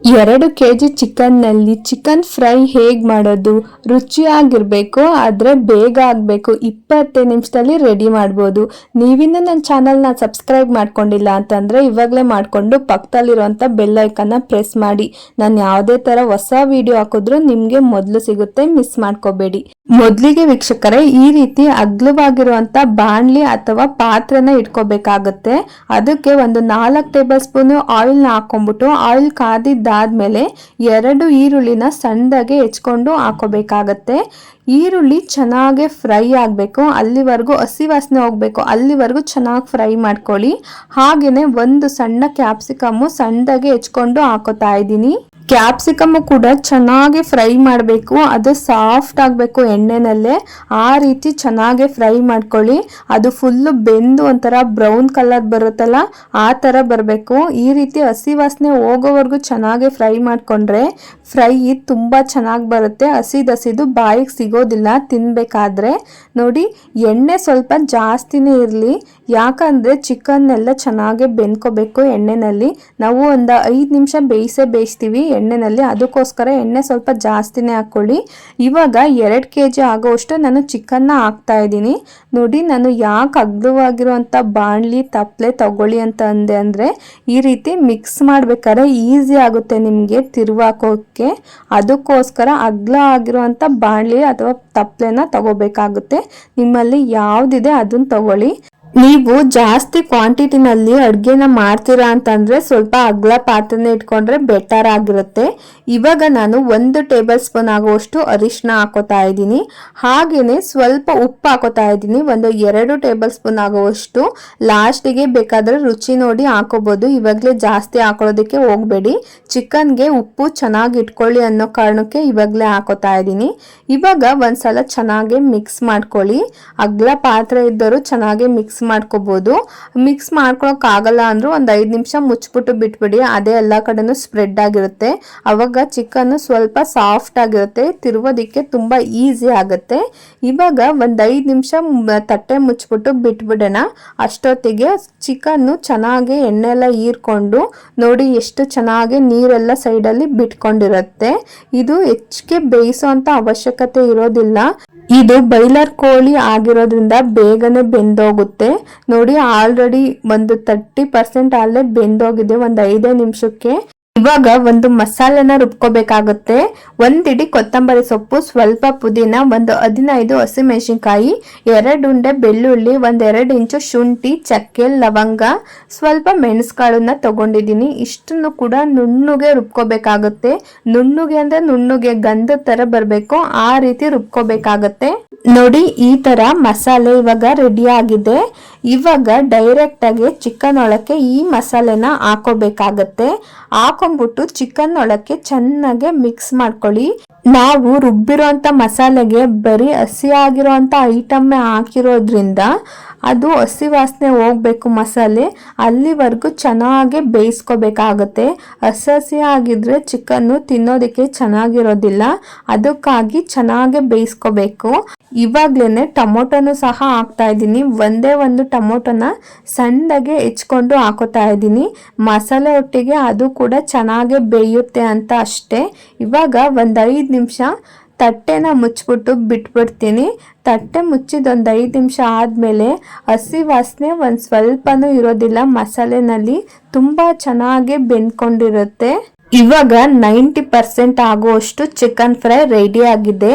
ಎರಡು K G ಚಿಕನ್ನಲ್ಲಿ chicken fry ಹೇಗೆ ಮಾಡೋದು, ರುಚಿಯಾಗಿರಬೇಕು ಆದರೆ ಬೇಗ ಆಗಬೇಕು. ಇಪ್ಪತ್ತೇ ನಿಮಿಷದಲ್ಲಿ ರೆಡಿ ಮಾಡ್ಬೋದು. ನೀವಿನ್ನೂ ನನ್ನ ಚಾನಲ್ನ ಸಬ್ಸ್ಕ್ರೈಬ್ ಮಾಡ್ಕೊಂಡಿಲ್ಲ ಅಂತಂದರೆ ಇವಾಗಲೇ ಮಾಡಿಕೊಂಡು ಪಕ್ಕದಲ್ಲಿರುವಂಥ ಬೆಲ್ ಐಕನ್ನ ಪ್ರೆಸ್ ಮಾಡಿ. ನಾನು ಯಾವುದೇ ಥರ ಹೊಸ ವಿಡಿಯೋ ಹಾಕಿದ್ರೂ ನಿಮಗೆ ಮೊದಲು ಸಿಗುತ್ತೆ, ಮಿಸ್ ಮಾಡ್ಕೋಬೇಡಿ. ಮೊದಲಿಗೆ ವೀಕ್ಷಕರೇ, ಈ ರೀತಿ ಅಗ್ಲವಾಗಿರುವಂಥ ಬಾಣಲಿ ಅಥವಾ ಪಾತ್ರೆನ ಇಟ್ಕೋಬೇಕಾಗುತ್ತೆ. ಅದಕ್ಕೆ ಒಂದು ನಾಲ್ಕು ಟೇಬಲ್ ಸ್ಪೂನು ಆಯಿಲ್ನ ಹಾಕೊಂಡ್ಬಿಟ್ಟು ಆಯಿಲ್ ಕಾದಿದ್ದಾದ್ಮೇಲೆ ಎರಡು ಈರುಳ್ಳಿನ ಸಣ್ಣದಾಗೆ ಹೆಚ್ಕೊಂಡು ಹಾಕೋಬೇಕಾಗತ್ತೆ. ಈರುಳ್ಳಿ ಚೆನ್ನಾಗೆ ಫ್ರೈ ಆಗಬೇಕು, ಅಲ್ಲಿವರೆಗೂ ಹಸಿ ವಾಸನೆ ಹೋಗಬೇಕು, ಅಲ್ಲಿವರೆಗೂ ಚೆನ್ನಾಗಿ ಫ್ರೈ ಮಾಡ್ಕೊಳ್ಳಿ. ಹಾಗೆಯೇ ಒಂದು ಸಣ್ಣ ಕ್ಯಾಪ್ಸಿಕಮ್ಮು ಸಣ್ಣದಾಗೆ ಹೆಚ್ಕೊಂಡು ಹಾಕೋತಾ ಇದ್ದೀನಿ. ಕ್ಯಾಪ್ಸಿಕಮ್ ಕೂಡ ಚೆನ್ನಾಗಿ ಫ್ರೈ ಮಾಡಬೇಕು, ಅದು ಸಾಫ್ಟ್ ಆಗಬೇಕು ಎಣ್ಣೆನಲ್ಲೇ. ಆ ರೀತಿ ಚೆನ್ನಾಗಿ ಫ್ರೈ ಮಾಡ್ಕೊಳ್ಳಿ. ಅದು ಫುಲ್ಲು ಬೆಂದು ಒಂಥರ ಬ್ರೌನ್ ಕಲರ್ ಬರುತ್ತಲ್ಲ, ಆ ಥರ ಬರಬೇಕು. ಈ ರೀತಿ ಹಸಿ ವಾಸನೆ ಹೋಗೋವರೆಗೂ ಚೆನ್ನಾಗಿ ಫ್ರೈ ಮಾಡಿಕೊಂಡ್ರೆ ಫ್ರೈ ತುಂಬ ಚೆನ್ನಾಗಿ ಬರುತ್ತೆ. ಹಸಿದಸಿದು ಬಾಯಿಗೆ ಸಿಗೋದಿಲ್ಲ ತಿನ್ನಬೇಕಾದ್ರೆ ನೋಡಿ, ಎಣ್ಣೆ ಸ್ವಲ್ಪ ಜಾಸ್ತಿನೇ ಇರಲಿ. ಯಾಕಂದರೆ ಚಿಕನ್ನೆಲ್ಲ ಚೆನ್ನಾಗೆ ಬೆಂದ್ಕೋಬೇಕು ಎಣ್ಣೆನಲ್ಲಿ. ನಾವು ಒಂದು ಐದು ನಿಮಿಷ ಬೇಯಿಸೇ ಬೇಯಿಸ್ತೀವಿ. ಎಣ್ಣೆನಲ್ಲಿ ಅದಕ್ಕೋಸ್ಕರ ಎಣ್ಣೆ ಸ್ವಲ್ಪ ಜಾಸ್ತಿನೇ ಹಾಕ್ಕೊಳ್ಳಿ. ಇವಾಗ ಎರಡು ಕೆ ಜಿ ಆಗೋವಷ್ಟು ನಾನು ಚಿಕನ್ನ ಹಾಕ್ತಾ ಇದ್ದೀನಿ. ನೋಡಿ ನಾನು ಯಾಕೆ ಅಗ್ಲವಾಗಿರುವಂಥ ಬಾಣಲಿ ತಪ್ಪಲೆ ತಗೊಳ್ಳಿ ಅಂತ ಅಂದೆ ಅಂದರೆ, ಈ ರೀತಿ ಮಿಕ್ಸ್ ಮಾಡಬೇಕಾದ್ರೆ ಈಸಿ ಆಗುತ್ತೆ ನಿಮಗೆ ತಿರುವಾಕೋಕ್ಕೆ ಅದಕ್ಕೋಸ್ಕರ ಅಗ್ಲ ಆಗಿರುವಂಥ ಬಾಣಲಿ ಅಥವಾ ತಪ್ಪಲೆನ ತಗೋಬೇಕಾಗುತ್ತೆ. ನಿಮ್ಮಲ್ಲಿ ಯಾವುದಿದೆ ಅದನ್ನು ತಗೊಳ್ಳಿ. ನೀವು ಜಾಸ್ತಿ ಕ್ವಾಂಟಿಟಿನಲ್ಲಿ ಅಡುಗೆನ ಮಾಡ್ತೀರಾ ಅಂತಂದರೆ ಸ್ವಲ್ಪ ಅಗ್ಲ ಪಾತ್ರೆನ ಇಟ್ಕೊಂಡ್ರೆ ಬೆಟರ್ ಆಗಿರುತ್ತೆ. ಇವಾಗ ನಾನು ಒಂದು ಟೇಬಲ್ ಸ್ಪೂನ್ ಆಗುವಷ್ಟು ಅರಿಶಿನ ಹಾಕೋತಾ ಇದ್ದೀನಿ. ಹಾಗೆಯೇ ಸ್ವಲ್ಪ ಉಪ್ಪು ಹಾಕೋತಾ ಇದ್ದೀನಿ. ಒಂದು ಎರಡು ಟೇಬಲ್ ಸ್ಪೂನ್ ಆಗುವಷ್ಟು ಲಾಸ್ಟಿಗೆ ಬೇಕಾದರೆ ರುಚಿ ನೋಡಿ ಹಾಕೋಬೋದು. ಇವಾಗಲೇ ಜಾಸ್ತಿ ಹಾಕೊಳ್ಳೋದಕ್ಕೆ ಹೋಗಬೇಡಿ. ಚಿಕನ್ಗೆ ಉಪ್ಪು ಚೆನ್ನಾಗಿ ಇಟ್ಕೊಳ್ಳಿ ಅನ್ನೋ ಕಾರಣಕ್ಕೆ ಇವಾಗಲೇ ಹಾಕೋತಾ ಇದ್ದೀನಿ. ಇವಾಗ ಒಂದ್ಸಲ ಚೆನ್ನಾಗಿ ಮಿಕ್ಸ್ ಮಾಡ್ಕೊಳ್ಳಿ. ಅಗ್ಲ ಪಾತ್ರೆ ಇದ್ದರೂ ಚೆನ್ನಾಗಿ ಮಿಕ್ಸ್ ಮಾಡ್ಕೋಬೋದು. ಮಿಕ್ಸ್ ಮಾಡ್ಕೊಳಕ್ಕಾಗಲ್ಲ ಅಂದರೂ ಒಂದು ಐದು ನಿಮಿಷ ಮುಚ್ಚಿಬಿಟ್ಟು ಬಿಟ್ಬಿಡಿ. ಅದೇ ಎಲ್ಲ ಕಡೆನೂ ಸ್ಪ್ರೆಡ್ ಆಗಿರುತ್ತೆ. ಅವಾಗ ಚಿಕನ್ ಸ್ವಲ್ಪ ಸಾಫ್ಟ್ ಆಗಿರುತ್ತೆ. ತಿರುವೋದಕ್ಕೆ ತುಂಬ ಈಸಿ ಆಗುತ್ತೆ. ಇವಾಗ ಒಂದು ಐದು ನಿಮಿಷ ತಟ್ಟೆ ಮುಚ್ಚಿಬಿಟ್ಟು ಬಿಟ್ಬಿಡೋಣ. ಅಷ್ಟೊತ್ತಿಗೆ ಚಿಕನ್ನು ಚೆನ್ನಾಗಿ ಎಣ್ಣೆ ಎಲ್ಲ ಹೀರ್ಕೊಂಡು ನೋಡಿ ಎಷ್ಟು ಚೆನ್ನಾಗಿ ನೀರೆಲ್ಲ ಸೈಡಲ್ಲಿ ಬಿಟ್ಕೊಂಡಿರುತ್ತೆ. ಇದು ಹೆಚ್ಚಿಗೆ ಬೇಯಿಸೋಂಥ ಅವಶ್ಯಕತೆ ಇರೋದಿಲ್ಲ. ಇದು ಬೈಲರ್ ಕೋಳಿ ಆಗಿರೋದ್ರಿಂದ ಬೇಗನೆ ಬೆಂದೋಗುತ್ತೆ. ನೋಡಿ ಆಲ್ರೆಡಿ ಒಂದು ತರ್ಟಿ ಪರ್ಸೆಂಟ್ ಆಲ್ರೆಡಿ ಬೆಂದೋಗಿದೆ ಒಂದು ಐದೇ ನಿಮಿಷಕ್ಕೆ. ಇವಾಗ ಒಂದು ಮಸಾಲೆನ ರುಬ್ಕೋಬೇಕಾಗುತ್ತೆ. ಒಂದಿಡಿ ಕೊತ್ತಂಬರಿ ಸೊಪ್ಪು, ಸ್ವಲ್ಪ ಪುದೀನ, ಒಂದು ಹದಿನೈದು ಹಸಿಮೆಣಸಿನ್ಕಾಯಿ, ಎರಡು ಉಂಡೆ ಬೆಳ್ಳುಳ್ಳಿ ಒಂದೆರಡು ಇಂಚು ಶುಂಠಿ, ಚಕ್ಕೆ, ಲವಂಗ, ಸ್ವಲ್ಪ ಮೆಣಸುಕಾಳನ್ನ ತಗೊಂಡಿದ್ದೀನಿ. ಇಷ್ಟನ್ನು ಕೂಡ ನುಣ್ಣಗೆ ರುಬ್ಕೋಬೇಕಾಗುತ್ತೆ. ನುಣ್ಣಗೆ ಅಂದ್ರೆ ನುಣ್ಣಗೆ ಗಂಧದ ತರ ಬರಬೇಕು. ಆ ರೀತಿ ರುಬ್ಕೋಬೇಕಾಗತ್ತೆ. ನೋಡಿ, ಈ ತರ ಮಸಾಲೆ ಇವಾಗ ರೆಡಿ ಆಗಿದೆ. ಇವಾಗ ಡೈರೆಕ್ಟ್ ಆಗಿ ಚಿಕನ್ ಒಳಕ್ಕೆ ಈ ಮಸಾಲೆನ ಹಾಕೋಬೇಕಾಗತ್ತೆ. ಹಾಕೊಂಡ್ಬಿಟ್ಟು ಚಿಕನ್ ಒಳಕ್ಕೆ ಚೆನ್ನಾಗಿ ಮಿಕ್ಸ್ ಮಾಡ್ಕೊಳ್ಳಿ. ನಾವು ರುಬ್ಬಿರೋಂಥ ಮಸಾಲೆಗೆ ಬರೀ ಹಸಿ ಆಗಿರೋಂಥ ಐಟಮ್ಮೇ ಹಾಕಿರೋದ್ರಿಂದ ಅದು ಹಸಿ ವಾಸನೆ ಹೋಗಬೇಕು ಮಸಾಲೆ. ಅಲ್ಲಿವರೆಗೂ ಚೆನ್ನಾಗಿ ಬೇಯಿಸ್ಕೋಬೇಕಾಗತ್ತೆ. ಹಸಿ ಹಸಿ ಆಗಿದ್ರೆ ಚಿಕನ್ನು ತಿನ್ನೋದಕ್ಕೆ ಚೆನ್ನಾಗಿರೋದಿಲ್ಲ. ಅದಕ್ಕಾಗಿ ಚೆನ್ನಾಗಿ ಬೇಯಿಸ್ಕೋಬೇಕು. ಇವಾಗ್ಲೇ ಟೊಮೊಟೊನು ಸಹ ಹಾಕ್ತಾ ಇದ್ದೀನಿ. ಒಂದೇ ಒಂದು ಟೊಮೊಟೊನ ಸಣ್ಣದಾಗೆ ಹೆಚ್ಕೊಂಡು ಹಾಕೋತಾ ಇದ್ದೀನಿ. ಮಸಾಲೆ ಒಟ್ಟಿಗೆ ಅದು ಕೂಡ ಚೆನ್ನಾಗಿ ಬೇಯುತ್ತೆ ಅಂತ ಅಷ್ಟೇ. ಇವಾಗ ಒಂದು ಐದು ನಿಮಿಷ. ತಟ್ಟೆನ ಮುಚ್ಚಿಬಿಟ್ಟು ಬಿಟ್ಬಿಡ್ತೀನಿ. ತಟ್ಟೆ ಮುಚ್ಚಿದ ಒಂದು ಐದು ನಿಮಿಷ ಆದಮೇಲೆ ಹಸಿ ವಾಸನೆ ಒಂದು ಸ್ವಲ್ಪನೂ ಇರೋದಿಲ್ಲ. ಮಸಾಲೆನಲ್ಲಿ ತುಂಬ ಚೆನ್ನಾಗಿ ಬೆಂದ್ಕೊಂಡಿರುತ್ತೆ. ಇವಾಗ ನೈಂಟಿ ಪರ್ಸೆಂಟ್ ಆಗುವಷ್ಟು ಚಿಕನ್ ಫ್ರೈ ರೆಡಿ ಆಗಿದೆ.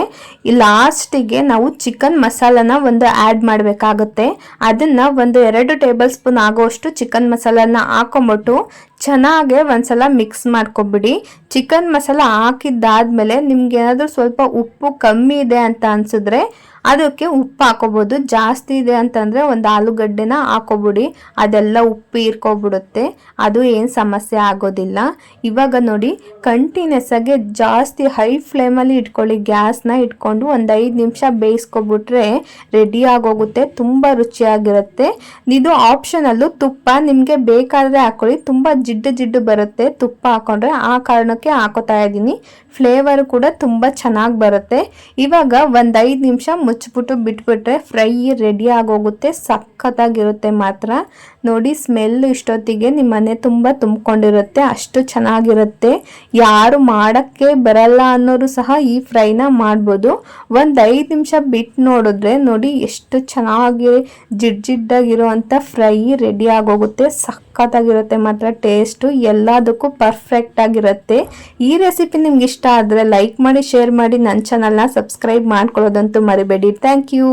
ಲಾಸ್ಟಿಗೆ ನಾವು ಚಿಕನ್ ಮಸಾಲನ ಒಂದು ಆ್ಯಡ್ ಮಾಡಬೇಕಾಗುತ್ತೆ. ಅದನ್ನು ಒಂದು ಎರಡು ಟೇಬಲ್ ಸ್ಪೂನ್ ಆಗುವಷ್ಟು ಚಿಕನ್ ಮಸಾಲನ ಹಾಕೊಂಬಿಟ್ಟು ಚೆನ್ನಾಗೆ ಒಂದ್ಸಲ ಮಿಕ್ಸ್ ಮಾಡ್ಕೊಬಿಡಿ. ಚಿಕನ್ ಮಸಾಲ ಹಾಕಿದ್ದಾದ್ಮೇಲೆ ನಿಮ್ಗೆ ಏನಾದರೂ ಸ್ವಲ್ಪ ಉಪ್ಪು ಕಮ್ಮಿ ಇದೆ ಅಂತ ಅನ್ಸಿದ್ರೆ ಅದಕ್ಕೆ ಉಪ್ಪು ಹಾಕೋಬೋದು. ಜಾಸ್ತಿ ಇದೆ ಅಂತಂದರೆ ಒಂದು ಆಲೂಗಡ್ಡೆನ ಹಾಕೋಬಿಡಿ. ಅದೆಲ್ಲ ಉಪ್ಪು ಹೀರ್ಕೊಬಿಡುತ್ತೆ. ಅದು ಏನು ಸಮಸ್ಯೆ ಆಗೋದಿಲ್ಲ. ಇವಾಗ ನೋಡಿ ಕಂಟಿನ್ಯೂಸ್ ಆಗಿ ಜಾಸ್ತಿ ಹೈ ಫ್ಲೇಮಲ್ಲಿ ಇಟ್ಕೊಳ್ಳಿ. ಗ್ಯಾಸ್ನ ಇಟ್ಕೊಂಡು ಒಂದು ಐದು ನಿಮಿಷ ಬೇಯಿಸ್ಕೊಬಿಟ್ರೆ ರೆಡಿ ಆಗೋಗುತ್ತೆ. ತುಂಬ ರುಚಿಯಾಗಿರುತ್ತೆ. ಇದು ಆಪ್ಷನಲ್ಲು ತುಪ್ಪ ನಿಮಗೆ ಬೇಕಾದರೆ ಹಾಕೊಳ್ಳಿ. ತುಂಬ ಜಿಡ್ಡು ಜಿಡ್ಡು ಬರುತ್ತೆ ತುಪ್ಪ ಹಾಕೊಂಡ್ರೆ. ಆ ಕಾರಣಕ್ಕೆ ಹಾಕೋತಾ ಇದ್ದೀನಿ. ಫ್ಲೇವರ್ ಕೂಡ ತುಂಬ ಚೆನ್ನಾಗಿ ಬರುತ್ತೆ. ಇವಾಗ ಒಂದು ಐದು ನಿಮಿಷ ಮುಚ್ಚಿಬಿಟ್ಟು ಬಿಟ್ಬಿಟ್ರೆ ಫ್ರೈ ರೆಡಿ ಆಗೋಗುತ್ತೆ ಸಖತ್ತಾಗಿರುತ್ತೆ ಮಾತ್ರ. ನೋಡಿ ಸ್ಮೆಲ್ ಇಷ್ಟೊತ್ತಿಗೆ ನಿಮ್ಮ ಮನೆ ತುಂಬ ತುಂಬಿಕೊಂಡಿರುತ್ತೆ, ಅಷ್ಟು ಚೆನ್ನಾಗಿರುತ್ತೆ. ಯಾರು ಮಾಡೋಕ್ಕೆ ಬರಲ್ಲ ಅನ್ನೋರು ಸಹ ಈ ಫ್ರೈನ ಮಾಡ್ಬೋದು. ಒಂದು ಐದು ನಿಮಿಷ ಬಿಟ್ಟು ನೋಡಿದ್ರೆ ನೋಡಿ, ಎಷ್ಟು ಚೆನ್ನಾಗಿ ಜಿಡ್ ಜಿಡ್ಡಾಗಿರುವಂಥ ಫ್ರೈ ರೆಡಿ ಆಗೋಗುತ್ತೆ. ಸಖತ್ತಾಗಿರುತ್ತೆ ಮಾತ್ರ ಟೇಸ್ಟು ಎಲ್ಲದಕ್ಕೂ ಪರ್ಫೆಕ್ಟ್ ಆಗಿರುತ್ತೆ. ಈ ರೆಸಿಪಿ ನಿಮ್ಗೆ ಇಷ್ಟ ಆದರೆ ಲೈಕ್ ಮಾಡಿ ಶೇರ್ ಮಾಡಿ ನನ್ನ ಚಾನಲ್ನ ಸಬ್ಸ್ಕ್ರೈಬ್ ಮಾಡ್ಕೊಳ್ಳೋದಂತೂ ಮರಿಬೇಡಿ. Thank you